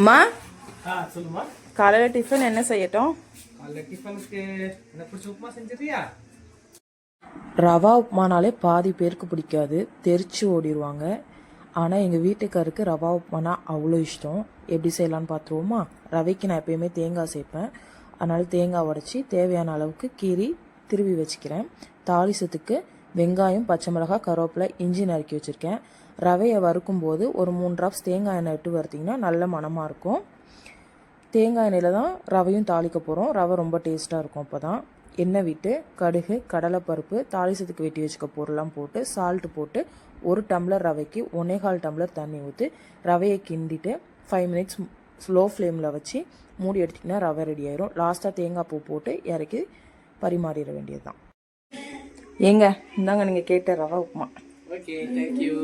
ஆ சொல்லுமா காலையில் டிஃபன் என்ன செய்யட்டும்? காலைல டிஃபனுக்கு என்ன பிடிச்ச உப்புமா செஞ்சிருக்கியா ரவா உப்புமானாலே பாதி பேருக்கு பிடிக்காது. தெரிச்சு ஓடிடுவாங்க ஆனால் எங்கள் வீட்டுக்காருக்கு ரவா உப்புமானா அவ்வளோ இஷ்டம். எப்படி செய்யலான்னு பார்த்துருவோமா ரவைக்கு நான் எப்பயுமே தேங்காய் சேர்ப்பேன். அதனால் தேங்காய் உடச்சி தேவையான அளவுக்கு கீரி திருவி வச்சுக்கிறேன். தாளிசத்துக்கு வெங்காயம் பச்சை மிளகாய் கருவேப்பிலை இஞ்சி நறுக்கி வச்சுருக்கேன். ரவையை வறுக்கும் போது ஒரு மூணு ட்ராப்ஸ் தேங்காய் எண்ணெய் விட்டு வறுத்திங்கன்னா நல்ல மணமாக இருக்கும். தேங்காய் எண்ணெயில் தான் ரவையும் தாளிக்க போகிறோம் ரவை ரொம்ப டேஸ்ட்டாக இருக்கும் அப்போ தான் எண்ணெய் விட்டு கடுகு கடலைப்பருப்பு தாளிசத்துக்கு வெட்டி வச்சுக்க பொருள்லாம் போட்டு சால்ட் போட்டு ஒரு டம்ளர் ரவைக்கு ஒன்னேகால் டம்ளர் தண்ணி ஊற்றி ரவையை கிண்டிட்டு ஃபைவ் மினிட்ஸ் ஸ்லோ ஃப்ளேமில் வச்சு மூடி எடுத்திங்கன்னா ரவை ரெடி ஆயிரும். லாஸ்ட்டாக தேங்காய் பூ போட்டு இறக்கி பரிமாறிட வேண்டியது தான் ஏங்க இந்தாங்க நீங்கள் கேட்ட ரவா உப்புமா. Okay thank you